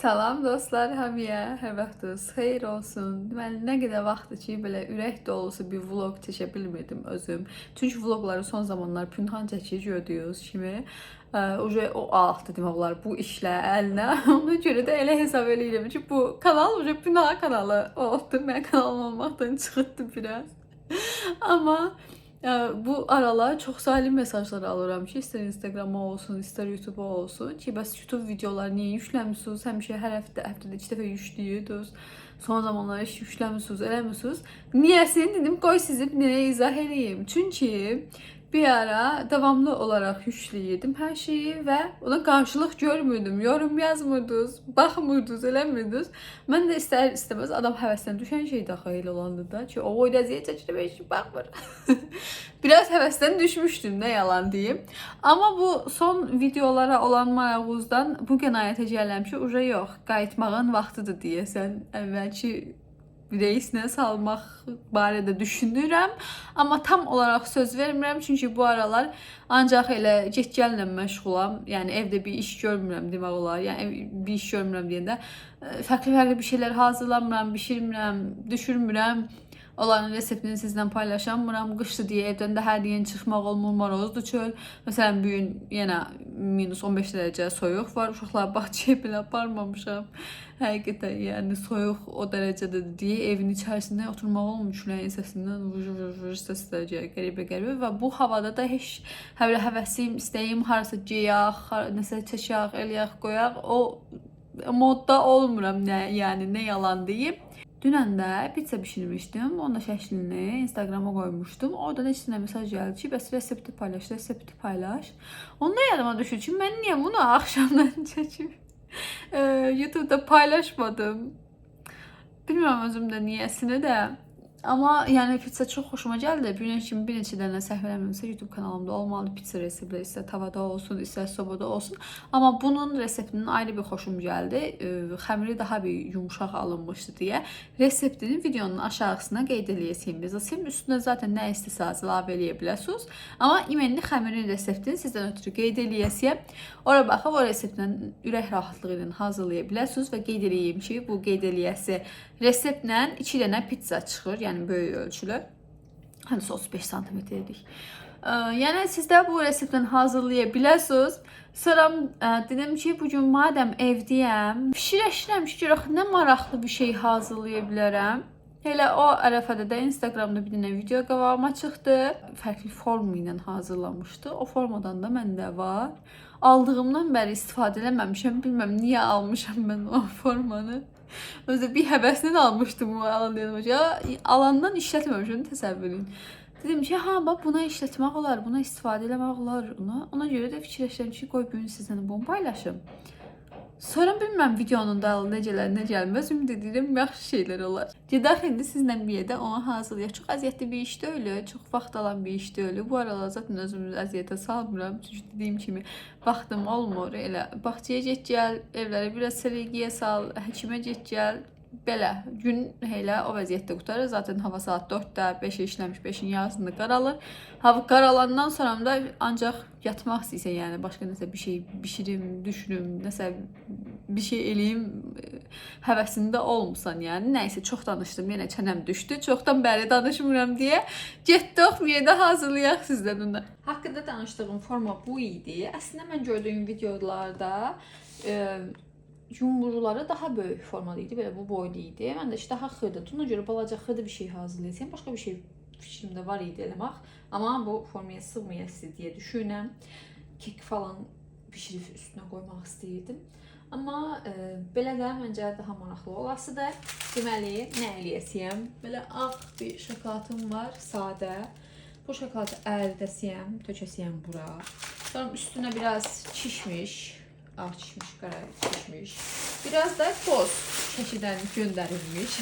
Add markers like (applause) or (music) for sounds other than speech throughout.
Salam dostlar hamıya, hər vaxtınız xeyir olsun. Deməli, nə qədər vaxtdır ki, belə ürək dolusu bir vlog çəkə bilmirdim özüm. Çünki vloqları son zamanlar pünhan çəkir gördüyünüz kimi. Uje o altı demək olar bu işlə əlinə. (laughs) Ona görə də elə hesab eləyirəm ki, bu kanal uje pünhan kanalı oldu. Mən kanalım olmaqdan (laughs) çıxdı biraz. Amma ə, bu aralar çox salim mesajlar alıram ki, istər Instagrama olsun, istər YouTube-a olsun ki, bəs YouTube videoları niyə yükləmisiniz? Həmişə hər həftə, həftədə 2 dəfə yükləyirdiniz. Son zamanlar heç yükləmisiniz, eləmisiniz? Niyəsini dedim, qoy sizi bir izah edeyim. Çünki bir ara davamlı olarak yükləyirdim hər şeyi və ona qarşılıq görmürdüm. Yorum yazmırdınız, baxmırdınız, eləmirdiniz. Mən də istər istəməz adam həvəsdən düşən şey xeyli olandı da ki, o boyda əziyyət çəkirəm, heç baxmır. Biraz həvəsdən düşmüşdüm, nə yalan deyim. Amma bu son videolara olan marağınızdan bu qənaətə gələm ki, uje yox, qayıtmağın vaxtıdır deyəsən. Əvvəlki reisine salmaq barədə düşünürəm, amma tam olaraq söz vermirəm çünki bu aralar ancaq elə get-gəllə məşğulam. Yəni evdə bir iş görmürəm demək olar. Yəni bir iş görmürəm deyəndə ə, fərqli-fərqli bir şeylər hazırlamıram, bişirmirəm, düşürmürəm. Onların reseptini sizlə paylaşamıram. Qışdı deyə evdən də hər yeni çıxmaq olmur, marozdur çöl. Məsələn, bu gün yenə minus 15 dərəcə soyuq var. Uşaqlar bağçaya belə aparmamışam. Həqiqətən, yəni soyuq o dərəcədədir deyə evin içərisində oturmaq olmur. Küləyin səsindən vıj vıj vıj səslər gəlir, qəribə qəribə və bu havada da heç hələ həvəsim, istəyim harasa geyaq, har- nəsə çəkək, eləyək, qoyaq. O modda olmuram nə, yəni nə yalan deyim. Dünən də pizza bişirmişdim. Onun da şəklini Instagrama qoymuşdum. Oradan heç nə mesaj gəldi ki, bəs resepti paylaş, resepti paylaş. Onda yadıma düşdü ki, mən niyə bunu axşamdan (laughs) çəkib e, paylaşmadım. Bilmirəm özümdə niyəsini də. Amma yəni pizza çox xoşuma gəldi. Bir kimi bir neçə dənə səhv eləmirəmsə YouTube kanalımda olmalı pizza reseptləri istər tavada olsun, istər sobada olsun. Amma bunun reseptinin ayrı bir xoşum gəldi. E, xəmiri daha bir yumşaq alınmışdı deyə reseptini videonun aşağısına qeyd eləyəsiniz. Yazasım üstünə zaten nə istəsəniz əlavə eləyə bilərsiniz. Amma imenli xəmirin reseptini sizdən ötürü qeyd eləyəsiyəm. Ora baxıb o reseptlə ürək rahatlığı ilə hazırlaya bilərsiniz və qeyd eləyim ki, bu qeyd eləyəsi reseptlə 2 dənə pizza çıxır, yəni böyük ölçülü. Hani 35 santimetrlik. Ə, Yəni siz də bu reseptlə hazırlaya bilərsiniz. Sonra dedim ki, bu gün madəm evdəyəm, fikirləşirəm ki, görək nə maraqlı bir şey hazırlaya bilərəm. Elə o ərəfədə də Instagramda bir dənə video qabağıma çıxdı. Fərqli forma ilə hazırlamışdı. O formadan da məndə var. Aldığımdan bəri istifadə eləməmişəm. Bilməm niyə almışam mən o formanı. Özü bir həvəslə almışdım bu alan dedim. Ya alandan işlətməmişəm təsəvvür edin. Dedim ki, ha bax buna işlətmək olar, buna istifadə eləmək olar. Ona, ona görə də fikirləşirəm ki, qoy bu gün sizlə bunu paylaşım. Sonra bilməm videonun dalında necələr nə gəlməz. Ümid edirəm yaxşı şeylər olar. Gedək indi sizlə bir yerdə onu hazırlayaq. Çox əziyyətli bir iş deyil, çox vaxt alan bir iş deyil. Bu aralar zaten özümü əziyyətə salmıram. Çünki dediyim kimi vaxtım olmur. Elə bağçaya get gəl, evlərə biraz sərgiyə sal, həkimə get gəl. Belə gün elə o vəziyyətdə qutarır. Zaten hava saat 4-də 5-ə işləmiş, 5-in yarısında qaralır. Hava qaralandan sonra da ancaq yatmaq istəyirsən, yəni başqa nəsə bir şey bişirim, düşünüm, nəsə bir şey eləyim e, həvəsində olmusan, yəni. Nəysə çox danışdım, yenə çənəm düşdü. Çoxdan bəri danışmıram deyə getdik yerdə hazırlayaq sizdən onu. Haqqında danışdığım forma bu idi. Əslində mən gördüyüm videolarda e, yumruları daha böyük formalı idi, belə bu boyda idi. Mən də işte daha xırda, ona görə balaca xırda bir şey hazırlayacağam. Başqa bir şey fikrimdə var idi eləmək. Amma bu formaya sığmayası deyə düşünürəm. Kek falan bişirib üstünə qoymaq istəyirdim. Amma e, belə də məncə daha maraqlı olasıdır. Deməli, nə eləyəcəyəm? Belə ağ bir şokoladım var, sadə. Bu şokoladı əldəsiyəm, tökəsiyəm bura. Sonra üstünə biraz çişmiş, ağ çişmiş, qara çişmiş. Biraz da toz şəkildən göndərilmiş.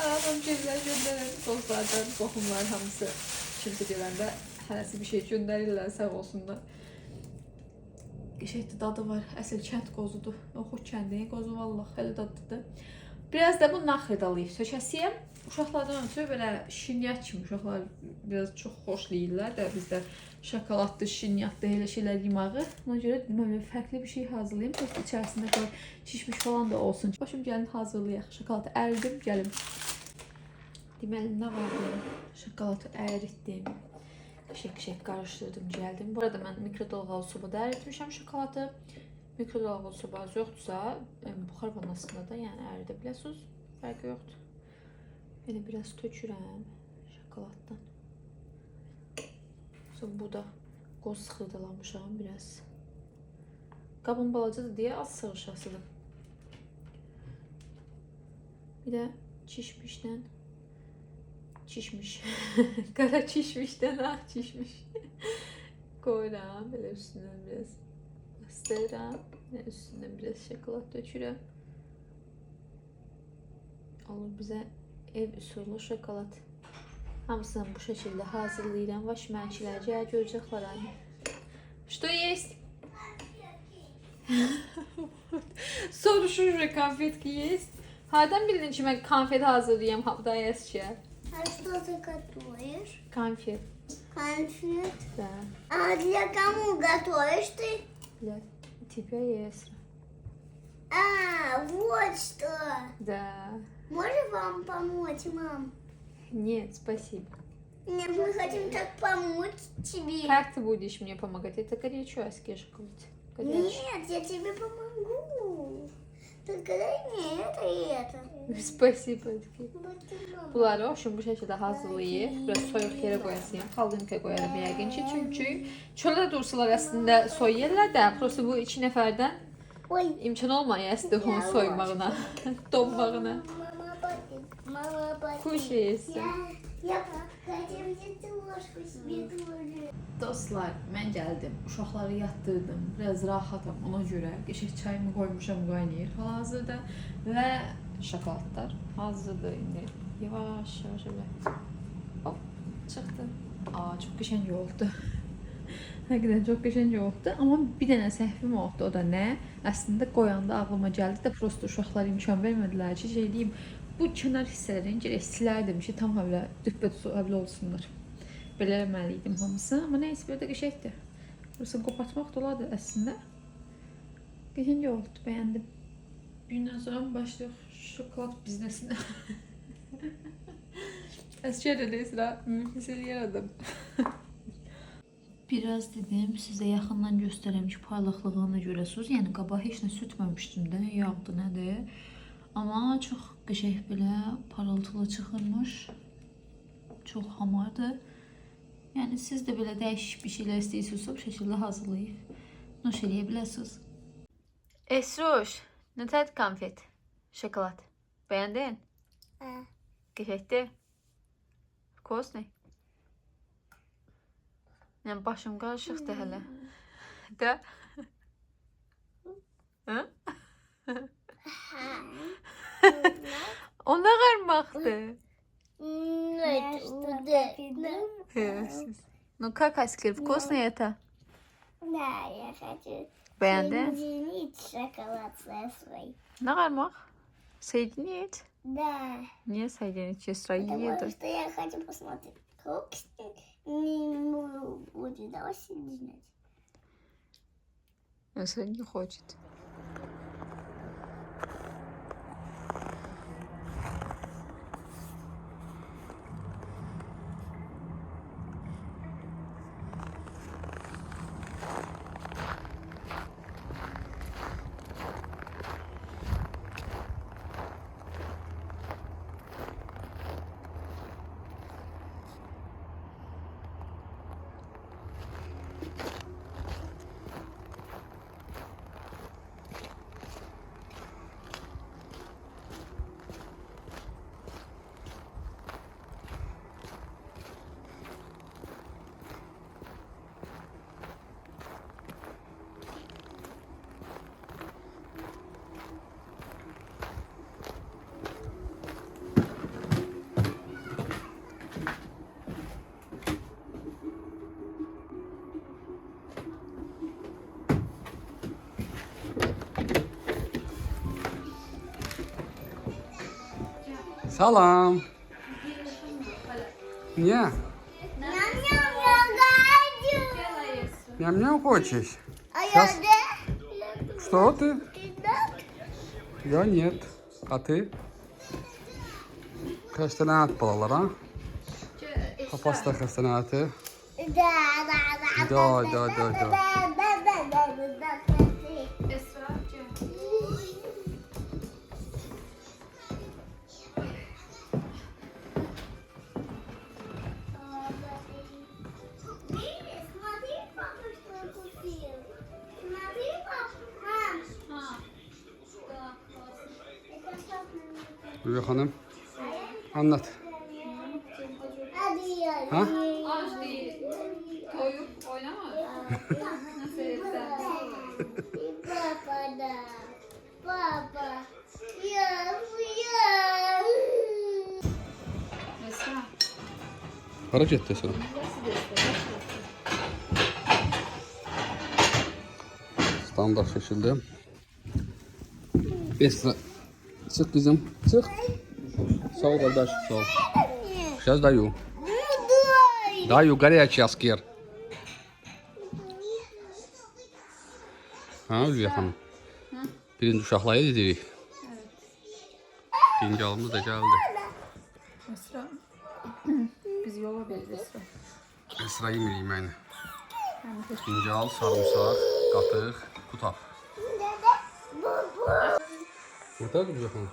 Adam (laughs) şeylər göndərir, tozlardan, qohumlar hamısı kimsə gələndə hərəsi bir şey göndərirlər, sağ olsunlar. Qəşəngdə dadı var. Əsl kənd qozudur. Oxu kəndinin qozu vallah hələ dadlıdır. Biraz da bu naxırdalayıb sökəsiyəm. Uşaqlardan ötürü belə şinyət kimi uşaqlar biraz çox xoşlayırlar da bizdə şokoladlı, şinyatlı elə şeylər yemağı. Ona görə dedim mən fərqli bir şey hazırlayım. Prosta içərisində qoy şişmiş falan da olsun. Başım gəlin hazırlayaq. Şokoladı əridim, gəlim. Deməli nə var burada? Şokoladı əritdim. Şək-şək qarışdırdım, gəldim. Bu arada mən mikrodalğalı sobada əritmişəm şokoladı. Mikrodalğalı sobanız yoxdursa, buxar vanasında da yəni əridə biləsiniz. Fərqi yoxdur. Belə biraz tökürəm şokoladdan. Sonra bu da qoz sıxırdalamışam biraz. Qabım balacadır deyə az sığışasıdır. Bir də çişmişdən çişmiş. (laughs) Qara çişmişdən ağ çişmiş. (laughs) Qoyuram belə üstündən biraz bastırıram. Və üstündən biraz şokolad dökürəm. Olur bizə ev üsulu şokolad. Hamısını bu şekilde hazırlayıram. Vaş mənçilər gəl görəcəklər aynı. Что есть? (laughs) Soruşur же konfetki есть. Hardan bildin ki mən konfet hazırlayam hafta eskiyə? А что ты готовишь? Konfet. Конфет. Да. А для кому готовишь ты? Для тебя есть. А, вот что. Да. Можно вам помочь, мам? Нет, спасибо. Нет, мы хотим так помочь тебе. Как ты будешь мне помогать? Это горячий шоколад. Горячий. Нет, я тебе помогу. Только дай мне это и это. Spasibo. (laughs) Özgür. Вот ты, мама. Bunları hoşum bu şekilde hazırlayıb biraz soyuq yerə qoyasıyam. Xaldinkə qoyaram yəqin ki, çünki çöldə dursalar əslində soyuyurlar da, prosta bu iki nəfərdən Ой. imkan olmaya əslində onu soymağına, donmağına. Kuş üyesi. Dostlar, mən gəldim. Uşaqları yatdırdım. Biraz rahatam ona görə. Qəşəng çayımı qoymuşam qaynayır hal-hazırda və şokoladlar hazırdır indi. Yavaş yavaş öyle. Hop çıktı. Aa çok geçen oldu. Hakikaten çok geçen oldu ama bir dənə səhvim oldu o da nə? Əslində qoyanda ağlıma gəldi də prosta uşaqlara imkan vermədilər ki, şey deyim, bu kənar hissələrini gərək silərdim ki, tam hələ düppət hələ olsunlar. Belə eləməli idim hamısı. Amma nəysə belə də qəşəngdir. Burası qopartmaq da olardı əslində. Qəşəng oldu, bəyəndim. Gündən sonra başlayaq şokolad biznesinə? Əskər eləyirsə, mümkünsə yaradım. (laughs) Biraz dedim, sizə yaxından göstərəm ki, parlaqlığını görəsiniz. Yəni qaba heç nə sürtməmişdim də, yağdı, nədir. Amma çox qəşəng belə parıltılı çıxırmış. Çox hamardır. Yəni siz də belə dəyişik bir şeylər istəyirsinizsə, bu şəkildə hazırlayıb nuş eləyə bilərsiniz. Esruş, nə təd konfet? Şokolad. Bəyəndin? А, Qəşəngdir. Вкусный. Yəni başım qarışıqdır hələ. Də? Hə? Ona гармахты. Ну как, Аська, вкусно это? Да, я хочу Бенде. соединить шоколад со своей. На гармах? Соединить? Да. Не соединить, чисто еду. что я хочу посмотреть, как не будет, давай соединять. Если не хочет. Salam. Nie. Ням ням хочешь? А я да? Что ты? Я нет. А ты? Kastanat балалар, да? Папаста кастанаты. Да, да, да. Да, да, да, да. Hanım. Anlat. Ha? Aç değil. Koyup oynama. Nasıl etsen? Papa da. Papa. Ya, ya. Esra. Hareket desene. Standart şekilde. Esra. Çık kızım. Çık. Sağ ol kardeş. Sağ ol. Сейчас даю. Дай. Даю горячий аскер. Ha Ülviye Hanım. Birinci uşaqları dedik. İkinci alımız da geldi. Esra. Biz yola veririz Esra. Esra yemeyeyim yani. Yani hiç İkinci al, sarımsak, qatıq, tutaq. Burada Ülviye Hanım.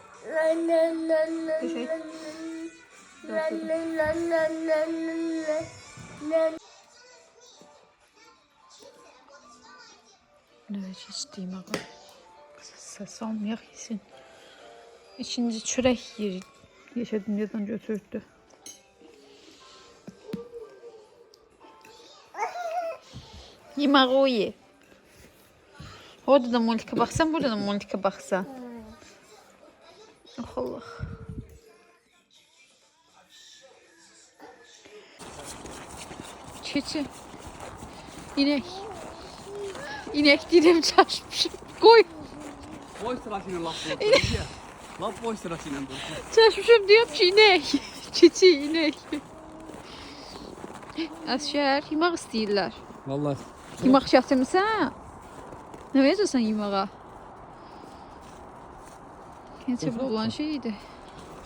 La. Evet içtiğim ama. Ses olmayak yesin. İkinci çörek yeri. Yaşadığım yerden götürdü. Yemeği o ye. Orada da Monika baksan, burada da Monika baksan. Keçi. İnek. İnek dilim çarpmışım. Koy. Boy sırasıyla laf Laf boy sırasıyla Çarpmışım diyorum ki inek. (laughs) Keçi inek. Əsgər, yemək istəyirlər. Vallahi. Yemək gətirmisən? Nə verəcəksən yeməyə? Necə bu olan şey idi?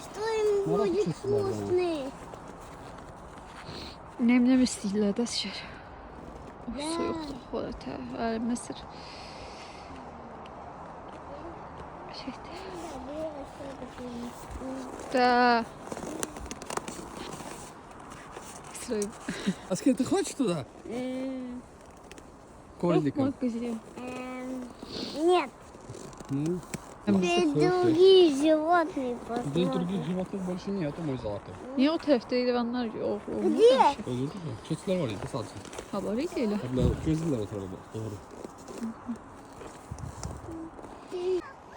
Что им будет вкусный? Nemli stiller, das ist schön. Oh, so holt er Messer. Shit. Да. Срыв. А с ты хочешь туда? Кольником. Нет. другие животные здесь посмотрим. других животных больше нету, мой золотой. Niye o tərəfdə heyvanlar yox? Где? Öldürdü mü? Keçiler var idi sadece. Haber idi elə. Abla gözler o tarafa. Doğru.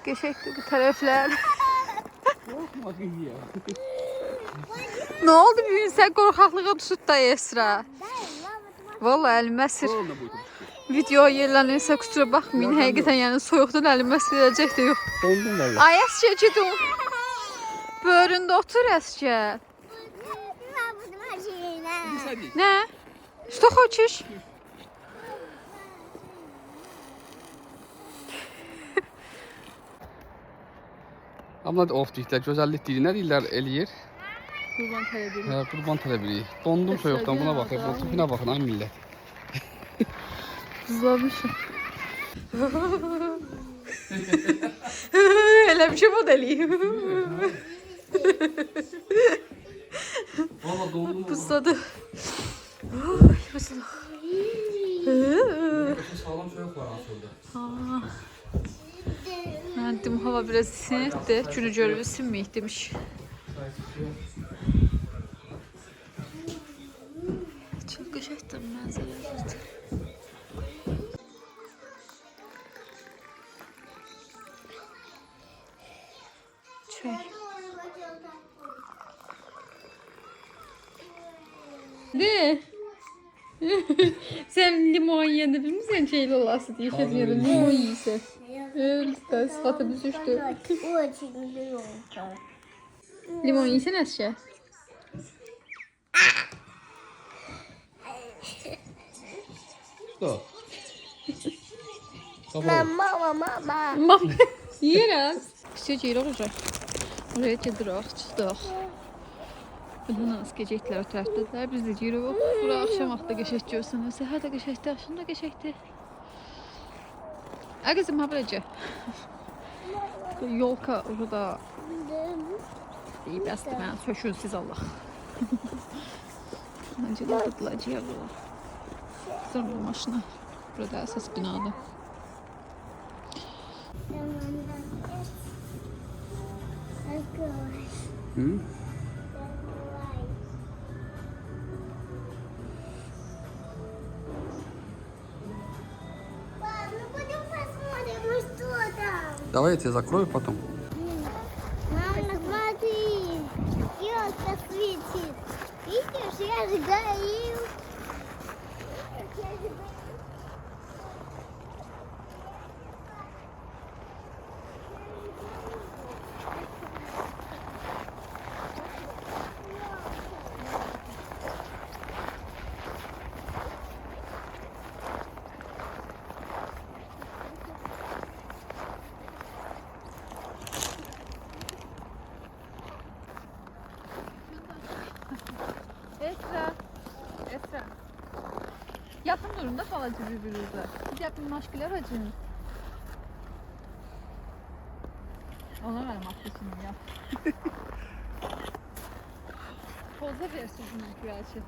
Qəşəngdir bu tərəflər. (laughs) Bak iyi ya. Nə oldu bu gün sən qorxaqlığa düşüb da Esra? Vallahi əlim əsir. Sonra buydu. Video yerlənirsə kusura baxmayın. Həqiqətən yəni soyuqdan əlim əsir verəcək də yox. Dondum valla. Ay Əsgər gedin. Böhründə otur Əsgər. Я буду машина. Садись. Nə? Что хочешь? Abla of deyirlər, gözəllik deyir. Nə deyirlər eləyir? Qurban tələbi. Hə, qurban tələbiri. Dondum soyuqdan buna baxın. Bu tipinə baxın ay millət. Buzlamışım. (laughs) Elə bir şey modeli. Valla. Buzladı. Ay, buzlaq. Sağlam soyuq var aslında. Ben dedim hava biraz sinirdi. Günü görüp sinmeyik demiş. limon yedi bilmiyorsun şeyli olası diye şey diyorum. Limon yiyse. Öyle de sıfatımız düştü. Очень громко. Limon yesene aşağı. Что? Mama, mama. Mam, yiyərəm. Küçük yer olacaq. Oraya gedirək, çıxdıq. Bundan Az gecəklər o tərəfdədirlər. Biz də deyirik, bura axşam vaxtı qəşəng görsünüz. Səhər də qəşəngdir, axşam da. Ə qızım, ha beləcə. Yolka orada iyi bəsdir mən. Sökün siz Allah. (laughs) Məncə də tutulacaq bu. Sonra maşına. Burada əsas binada. Hı? Давай я тебе закрою потом. Esra. Yakın durumda falacı birbirinize. Biz yakınlaştılar hacım. Ona verim atlasını yap. Poza versin bunu güvercin.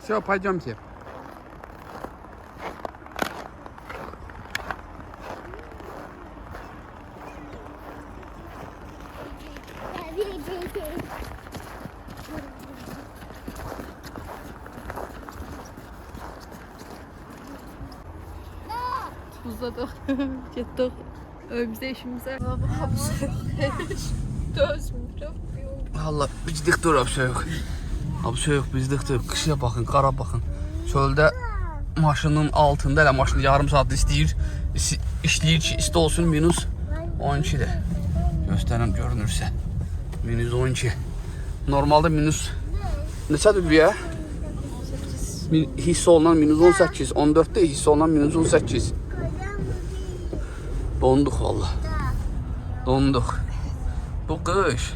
Все, пойдемте. Uzadık. Gittik. Evimize işimize. Hapse. Dözmürüm. Valla bizlik dur şey yok. Şey yok bizlik dur. Kışa bakın, qara bakın. Çöldə maşının altında elə maşın yarım saat istəyir, is- işləyir ki, isti olsun minus 12-dir. Göstərim görünürsə. Minus 12. Normalda minus neçədir bu ya? Min- Hiss olunan minus 18, 14'te hiss olunan minus 18. Donduq valla. Donduq. Bu qış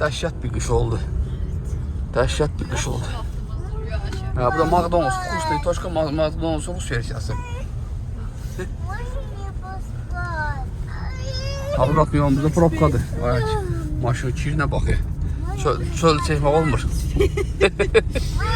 dəhşət bir qış oldu. Dəhşət bir qış oldu. Ha, bu da McDonald's. Вкусный точка McDonald's Rus versiyası. Можно мне поспать? Abi bak yolumuzda probkadır. Vay, maşın kirinə baxıyor. Çöl, çöl çəkmək olmur. (laughs)